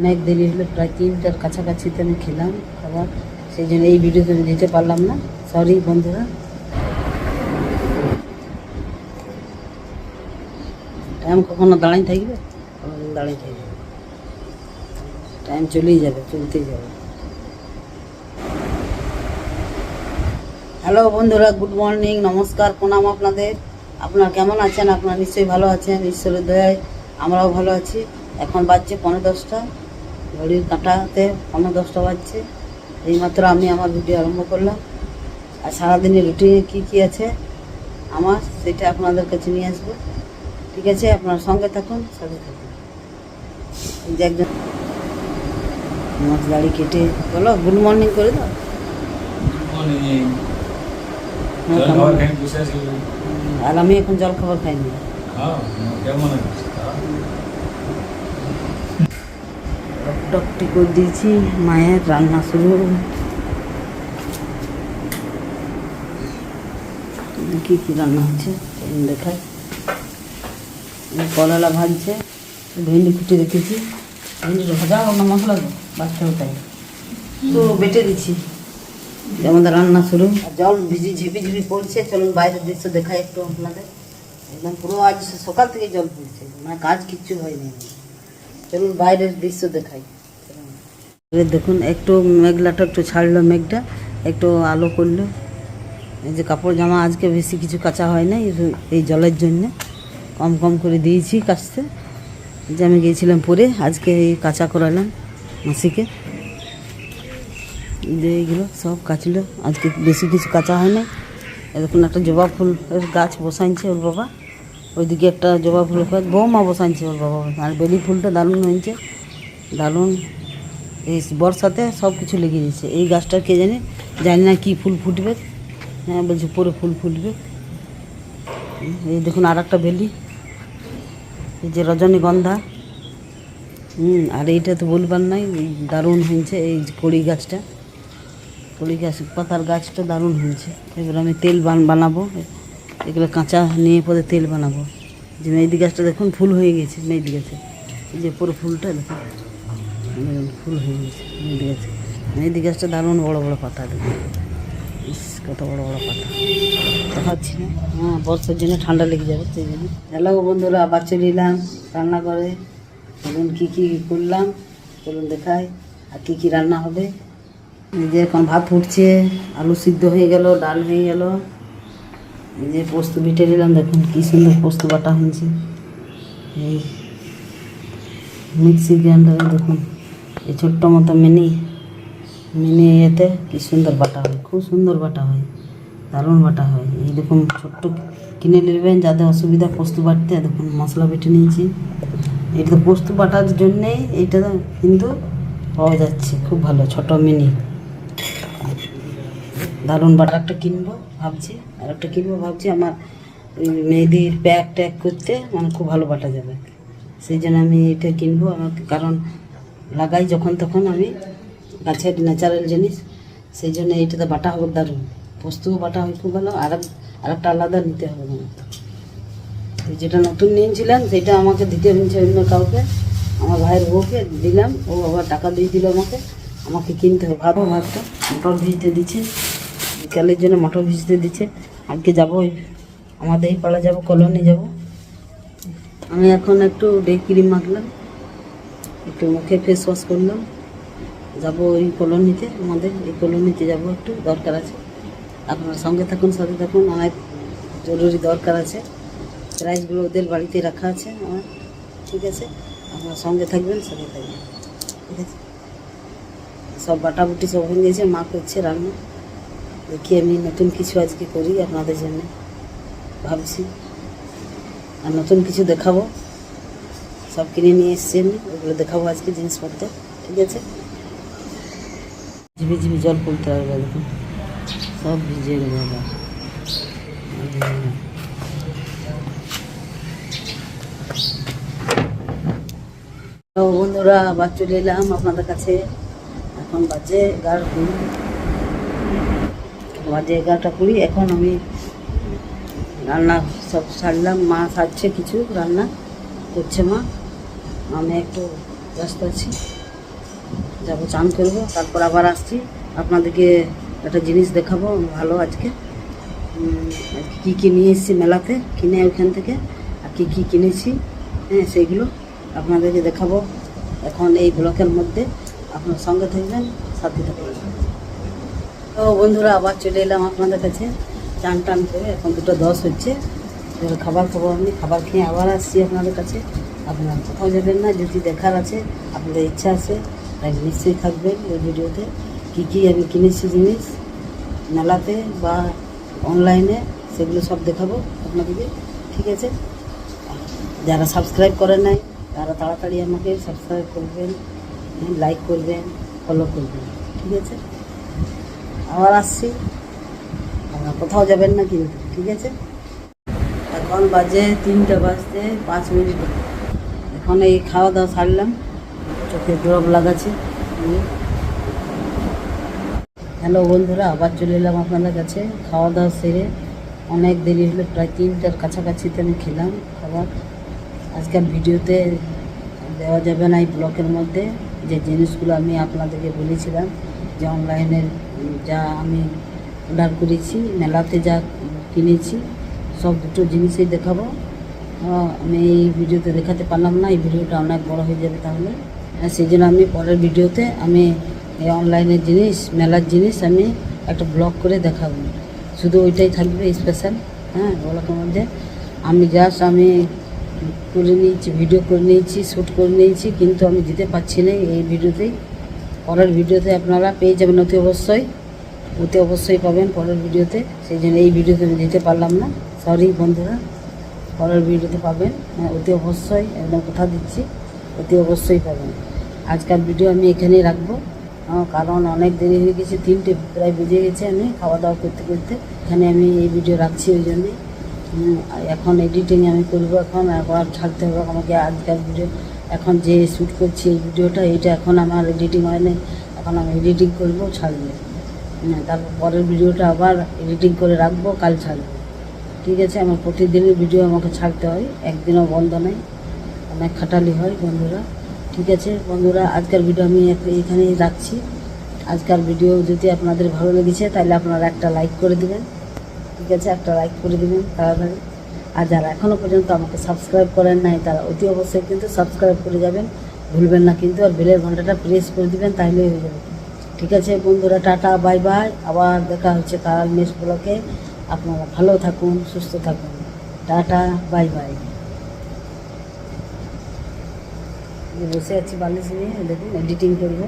অনেক দেরি হলো প্রায় তিনটার কাছাকাছিতে আমি খেলাম খাবার। সেই জন্য এই ভিডিওতে আমি দিতে পারলাম না। সরি বন্ধুরা। টাইম কখনো দাঁড়াই থাকবে? কখনো দাঁড়াই থাকবে টাইম চলেই যাবে চলতেই যাবে। হ্যালো বন্ধুরা গুড মর্নিং নমস্কার প্রণাম আপনাদের। আপনারা কেমন আছেন? আপনারা নিশ্চয়ই ভালো আছেন। ঈশ্বরের দয়ায় আমরাও ভালো আছি। এখন বাজছে পনেরো দশটা। ঘড়ির কাঁটাতে পনেরো দশটা বাজছে। এইমাত্র আমি আমার ভিডিও আরম্ভ করলাম। আর সারাদিনের রুটিনে কী কী আছে আমার সেটা আপনাদের কাছে নিয়ে আসব। ঠিক আছে আপনার সঙ্গে থাকুন সাথে থাকুন। এই যে একজন মাছ দাড়ি কেটে বলো গুড মর্নিং করে দাও। হ্যাঁ, আর আমি এখন জল খাবার খাইনি। খাও কেমন আছে টকটি করে দিয়েছি, মায়ের রান্না শুরু। কি কি রান্না হচ্ছে এই করলা ভাজছে, ভেন্ডি কুটি রেখেছি। ভেন্ডি ভাজা না, মশলা দেবো বাচ্চাও তাই তো বেটে দিচ্ছি। আমাদের রান্না শুরু। জল ভিজি ঝিপি ঝিপি পড়ছে, চলুন বাইরের দৃশ্য দেখাই একটু আপনাদের। একদম পুরো আজ সকাল থেকে জল পড়ছে মানে কাজ কিচ্ছু হয়নি। চলুন বাইরের দৃশ্য দেখাই। দেখুন, একটু মেঘলাটা একটু ছাড়লো মেঘটা, একটু আলো করল। এই যে কাপড় জামা আজকে বেশি কিছু কাঁচা হয় না এই- জলের জন্য কম কম করে দিয়েছি কাচতে। যে আমি গিয়েছিলাম পরে, আজকে এই কাঁচা করালাম মাসিকে। যে এইগুলো সব কাচলো, আজকে বেশি কিছু কাঁচা হয় না এরকম একটা জবা ফুল গাছ বসাইছে ওর বাবা। ওইদিকে একটা জবা গাছ, বৌমা বসাইছে ওর বাবা। আর বেলি ফুলটা দারুণ হয়েছে। দারুণ এই বর্ষাতে সব কিছু লেগে গেছে। এই গাছটা কে জানে? জানি না কী ফুল ফুটবে। হ্যাঁ বলছে পরে ফুল ফুটবে। এই দেখুন আর একটা বেলি এই যে রজনীগন্ধা। হুম আর এইটা তো বলবার নাই দারুণ হয়েছে এই কড়ি গাছটা। কড়ি গাছ পাতার গাছটা দারুণ হয়েছে। এবার আমি তেল বান বানাবো। এগুলো কাঁচা নিয়ে পরে তেল বানাবো। যে মেহেদি গাছটা দেখুন ফুল হয়ে গেছে মেহেদি গাছে। এই যে পুরো ফুলটা দেখুন, ফুল হয়ে গেছে মেহেদি গাছে মেহেদি গাছটা দারুণ বড় বড় পাতা দেখুন ইস, কত বড় বড় পাতা। দেখাচ্ছি হ্যাঁ বর্ষার জন্য ঠান্ডা লেগে যাবে, সেই জন্য। হ্যালো বন্ধুরা, আবার চলে এলাম রান্না করে এখন কী কী করলাম, চলুন দেখাই আর কী কী রান্না হবে। এই যে এখন ভাত ফুটছে, আলু সিদ্ধ হয়ে গেল, ডাল হয়ে গেল। এই যে পোস্ত বেটে নিলাম, দেখুন কী সুন্দর পোস্ত বাটা হয়েছে। এই মিক্সি গ্রাইন্ডারে দেখুন। এই ছোট্ট মতো মিনি মিনি ইয়েতে কি সুন্দর বাটা হয়, খুব সুন্দর বাটা হয়, দারুণ বাটা হয়। এইরকম ছোট্ট কিনে নেবেন, যাদের অসুবিধা পোস্ত বাটতে, দেখুন মশলা বেটে নিয়েছি। এটা তো পোস্ত বাটার জন্যেই এইটা কিন্তু পাওয়া যাচ্ছে, খুব ভালো, ছোট মিনি। দারুণ বাটা একটা কিনবো, ভাবছি আর একটা কিনবো, ভাবছি আমার মেহেদির প্যাক ট্যাক করতে মানে খুব ভালো বাটা যাবে। সেই জন্য আমি এটা কিনবো আমাকে কারণ লাগাই যখন তখন আমি গাছের ন্যাচারাল জিনিস, সেই জন্য এইটাতে বাটা হবে দারুণ। পোস্তও বাটা হয় খুব ভালো, আর এক- আর একটা আলাদা নিতে হবে যেটা নতুন নিয়েছিলাম, সেটা আমাকে দিতে হয়েছে অন্য কাউকে। আমার ভাইয়ের বউকে দিলাম, ও আবার টাকা দিয়ে দিল আমাকে। আমাকে কিনতে হবে। ভাবো ভাতটা মটর ভিজতে দিচ্ছে। বিকালের জন্য মটর ভিজতে দিচ্ছে। আজকে যাব আমাদের এই পাড়া যাব, কলোনি যাব। আমি এখন একটু ডে ক্রিম মাখলাম একটু মুখে ফেস ওয়াশ করলাম। যাব ওই কলোনিতে, আমাদের এই কলোনিতে যাব একটু, দরকার আছে। আপনার সঙ্গে থাকুন, সাথে থাকুন অনেক জরুরি দরকার আছে। প্রাইজগুলো ওদের বাড়িতে রাখা আছে আমার, ঠিক আছে? আপনার সঙ্গে থাকবেন, সাথে থাকবেন, ঠিক আছে? সব বাটাবুটি সব হয়ে গেছে, মা করছে রান্না। দেখি আমি নতুন কিছু আজকে করি আপনাদের জন্য, ভাবছি। আর নতুন কিছু দেখাবো। সব কিনে নিয়ে এসছেন। ওগুলো দেখাবো আজকে জিনিসপত্র। ঠিক আছে? ঝিবি ঝিবি জল পড়তে হবে দেখুন। সব ভিজে গেল বন্ধুরা, আবার চলে এলাম আপনাদের কাছে। এখন বাজে এগারো কুড়ি। বাজে এগারোটা কুড়ি। এখন আমি রান্না সব সারলাম। মা সারছে কিছু রান্না করছে মা। আমি একটু ব্যস্ত আছি। যাব, চান করব, তারপর আবার আসছি। আপনাদেরকে একটা জিনিস দেখাবো ভালো আজকে। কী কী নিয়ে এসেছি মেলাতে, কিনে ওইখান থেকে, আর কী কী কিনেছি হ্যাঁ সেইগুলো আপনাদেরকে দেখাবো। এখন এই ব্লকের মধ্যে আপনার সঙ্গে থাকবেন, সাথে থাকবেন। তো বন্ধুরা, আবার চলে এলাম আপনাদের কাছে। চান টান করে এখন দুটো দশ হচ্ছে। খাবার খাব আমি, খাবার খেয়ে আবার আসছি আপনাদের কাছে। আপনারা কোথাও যাবেন না, যদি দেখার আছে, আপনাদের ইচ্ছা আছে তাই নিশ্চয়ই থাকবেন এই ভিডিওতে। কী কী আমি কিনেছি জিনিস, মেলাতে বা অনলাইনে, সেগুলো সব দেখাবো আপনাদেরকে, ঠিক আছে? যারা সাবস্ক্রাইব করেন নাই, তারা তাড়াতাড়ি আমাকে সাবস্ক্রাইব করবেন লাইক করবেন ফলো করবেন, ঠিক আছে? আবার আসছি, আপনারা কোথাও যাবেন না কিন্তু, ঠিক আছে? এখন বাজে তিনটে বাজতে পাঁচ মিনিট। এখন এই খাওয়া দাওয়া সারলাম। চোখে ড্রপ লাগাচ্ছি। হ্যালো বন্ধুরা, আবার চলে এলাম আপনাদের কাছে। খাওয়া দাওয়া সেরে অনেক দেরি হলো, প্রায় তিনটার কাছাকাছিতে আমি খেলাম খাবার। আজকাল ভিডিওতে দেওয়া যাবে না এই ব্লকের মধ্যে। যে জিনিসগুলো আমি আপনাদেরকে বলেছিলাম, যে অনলাইনের যা আমি অর্ডার করেছি, মেলাতে যা কিনেছি, সব দুটো জিনিসই দেখাবো। আমি এই ভিডিওতে দেখাতে পারলাম না, এই ভিডিওটা অনেক বড় হয়ে যাবে তাহলে। সেই জন্য আমি পরের ভিডিওতে আমি এই অনলাইনের জিনিস, মেলার জিনিস আমি একটা ব্লগ করে দেখাবো। শুধু ওইটাই থাকবে স্পেশাল হ্যাঁ ব্লকের মধ্যে। আমি জাস্ট আমি করে নিয়েছি ভিডিও করে নিয়েছি শ্যুট করে নিয়েছি, কিন্তু আমি দিতে পারছি না এই ভিডিওতেই পরের ভিডিওতে আপনারা পেয়ে যাবেন অতি অবশ্যই অতি অবশ্যই পাবেন পরের ভিডিওতে। সেই জন্য এই ভিডিওতে আমি দিতে পারলাম না। সরি বন্ধুরা। পরের ভিডিওতে পাবেন। হ্যাঁ, অতি অবশ্যই একদম কথা দিচ্ছি অতি অবশ্যই পাবেন। আজকাল ভিডিও আমি এখানেই রাখব। কারণ অনেক দেরি হয়ে গেছে তিনটে প্রায় বেজে গেছে আমি খাওয়া দাওয়া করতে করতে। এখানে আমি এই ভিডিও রাখছি ওই জন্যে। এখন এডিটিং আমি করব এখন আবার ছাড়তে হবে আমাকে আজকাল ভিডিও। এখন যে শ্যুট করছি এই ভিডিওটা এটা এখন আমার এডিটিং হয় নাই। এখন আমি এডিটিং করব ছাড়বো। হ্যাঁ, তারপর পরের ভিডিওটা আবার এডিটিং করে রাখব কাল ছাড়বো। ঠিক আছে, আমার প্রতিদিনের ভিডিও আমাকে ছাড়তে হয়, একদিনও বন্ধ নেই, অনেক খাটালি হয় বন্ধুরা। ঠিক আছে, বন্ধুরা, আজকের ভিডিও আমি এখানেই রাখছি। আজকের ভিডিও যদি আপনাদের ভালো লেগেছে, তাহলে আপনারা একটা লাইক করে দেবেন। ঠিক আছে, একটা লাইক করে দেবেন তাড়াতাড়ি। আর যারা এখনও পর্যন্ত আমাকে সাবস্ক্রাইব করেন নাই, তারা অতি অবশ্যই কিন্তু সাবস্ক্রাইব করে যাবেন। ভুলবেন না কিন্তু, আর বেলের ঘন্টাটা প্রেস করে দেবেন, তাহলেই হয়ে যাবে। ঠিক আছে, বন্ধুরা, টাটা বাই বাই আবার দেখা হচ্ছে তারাল নেক্সট ব্লকে আপনারা ভালো থাকুন, সুস্থ থাকুন। Tata, bye bye. বসে আছি বালিশ নিয়ে, দেখুন এডিটিং করব।